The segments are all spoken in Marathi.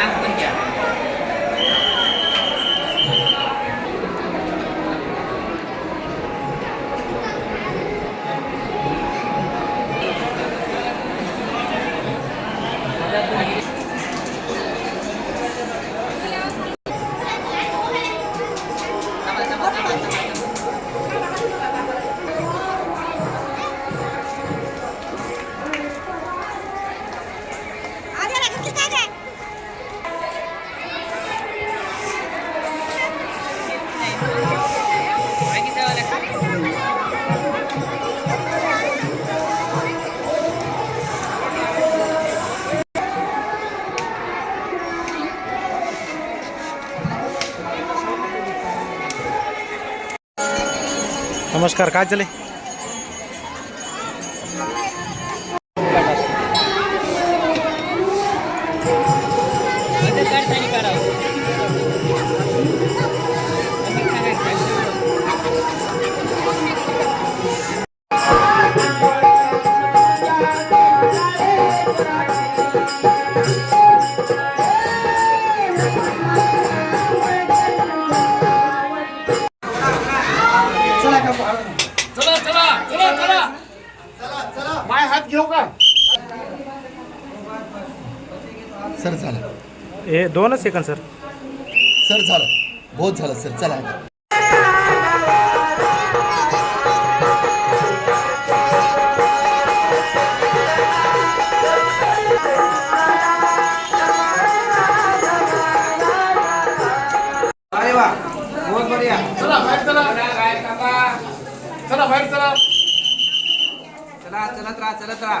样问的。नमस्कार काय चाले सर झालं. हे दोनच सेकंद सर. सर झालं. बहुत झालं सर. चला आता. अरे वा बहुत बढ़िया. चला बाहेर चला. चला बाहेर चला. चला चलत राहा चलत राहा.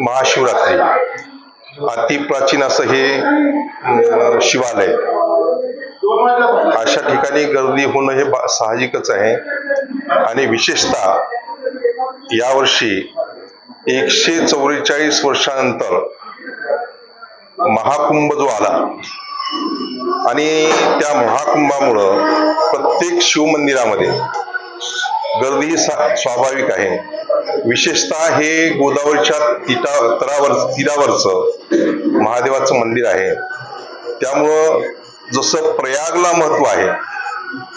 महाशिवरात्री. महाशिवरात्री अतिप्राचीन असं हे शिवालय. अशा ठिकाणी गर्दी होणं हे साहजिकच आहे. आणि विशेषतः यावर्षी एकशे चौवेचाळीस वर्षानंतर महाकुंभ जो आला आणि त्या महाकुंभामुळं प्रत्येक शिवमंदिरामध्ये गर्दी ही स्वाभाविक आहे. विशेषतः हे गोदावरीच्या तिटा तरावर तीरावरचं महादेवाचं मंदिर आहे. त्यामुळं जसं प्रयागला महत्त्व आहे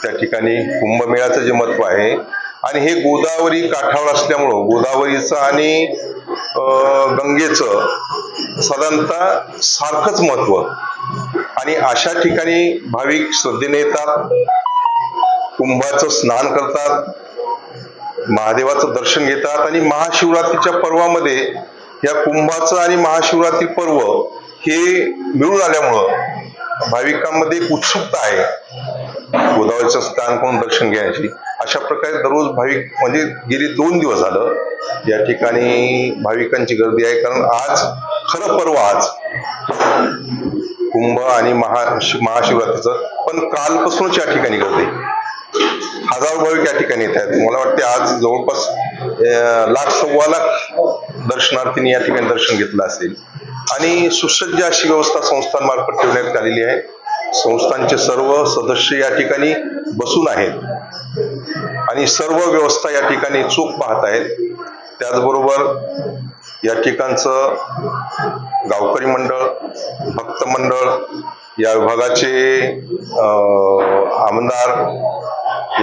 त्या ठिकाणी कुंभमेळ्याचं जे महत्त्व आहे आणि हे गोदावरी काठावर असल्यामुळं गोदावरीचं आणि गंगेचं साधारणतः सारखंच महत्त्व. आणि अशा ठिकाणी भाविक श्रद्धेने येतात कुंभाचं स्नान करतात महादेवाचं दर्शन घेतात आणि महाशिवरात्रीच्या पर्वामध्ये या कुंभाचं आणि महाशिवरात्री पर्व हे मिळून आल्यामुळं भाविकांमध्ये एक उत्सुकता आहे. गोदावरीचं स्थान करून दर्शन घेण्याची. अशा प्रकारे दररोज भाविक म्हणजे गेली दोन दिवस झालं. या ठिकाणी भाविकांची गर्दी आहे. कारण आज खरं पर्व आज. कुंभ आणि महा महाशिवरात्रीचं. पण कालपासूनच या ठिकाणी गर्दी. हजार भाविक या ठिकाणी येत आहेत. मला वाटते आज जवळपास लाख सव्वा लाख दर्शनार्थींनी या ठिकाणी दर्शन घेतलं असेल. आणि सुसज्ज अशी व्यवस्था संस्थांमार्फत ठेवण्यात आलेली आहे. संस्थांचे सर्व सदस्य या ठिकाणी बसून आहेत. आणि सर्व व्यवस्था या ठिकाणी चूक पाहत आहेत. त्याचबरोबर या ठिकाणचं गावकरी मंडळ भक्त मंडळ या विभागाचे आमदार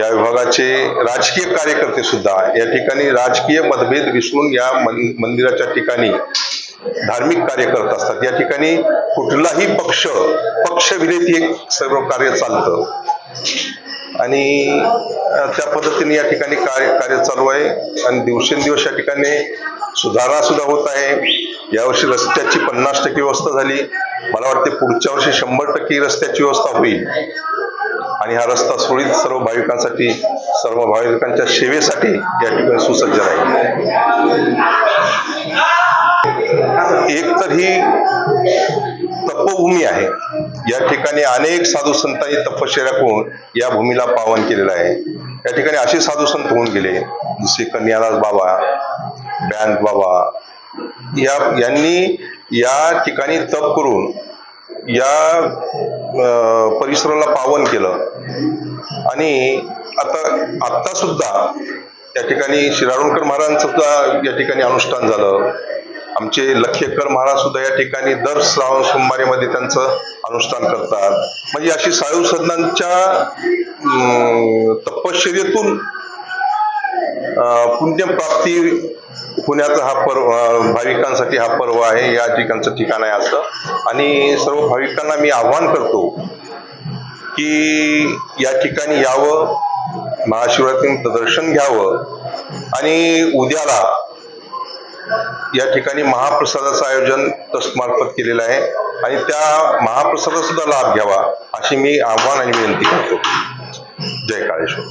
या विभागाचे राजकीय कार्यकर्ते सुद्धा या ठिकाणी राजकीय मतभेद विसरून या मंदिराच्या ठिकाणी धार्मिक कार्य करत असतात. या ठिकाणी कुठलाही पक्ष पक्षविरहित हे सर्व कार्य चालतं. आणि त्या पद्धतीने या ठिकाणी कार्य कार्य चालू आहे. आणि दिवसेंदिवस या ठिकाणी सुधारणा सुद्धा होत आहे. यावर्षी रस्त्याची पन्नास टक्के व्यवस्था झाली. मला वाटते पुढच्या वर्षी शंभर टक्के रस्त्याची व्यवस्था होईल. आणि हा रस्ता सुरळीत सर्व भाविकांसाठी सर्व भाविकांच्या सेवेसाठी या ठिकाणी सुसज्ज राहील. एक तर ही तपभूमी आहे. या ठिकाणी अनेक साधू संतांनी तपश्चर्या करून या भूमीला पावन केलेलं आहे. या ठिकाणी असे साधू संत होऊन गेले जसे कन्यादास बाबा बँक बाबा. या यांनी या ठिकाणी तप करून या परिसराला पावन केलं. आणि आता आत्ता सुद्धा त्या ठिकाणी शिराळोणकर महाराजांचं सुद्धा या ठिकाणी अनुष्ठान झालं. आमचे लखेकर महाराज सुद्धा या ठिकाणी दर श्रावण सोमवारीमध्ये त्यांचं अनुष्ठान करतात. म्हणजे अशी साधू संतांच्या तपश्चर्येतून पुण्यप्राप्ती होण्याचा हा पर्व भाविकांसाठी हा पर्व आहे या ठिकाणचं ठिकाण आहे असं. आणि सर्व भाविकांना मी आव्हान करतो की या ठिकाणी यावं महाशिवरात्रीचं दर्शन घ्यावं आणि उद्याला या ठिकाणी महाप्रसादाचं आयोजन ट्रस्टमार्फत केलेलं आहे आणि त्या महाप्रसादाचा सुद्धा लाभ घ्यावा अशी मी आव्हान आणि विनंती करतो. जय काळेश्वर.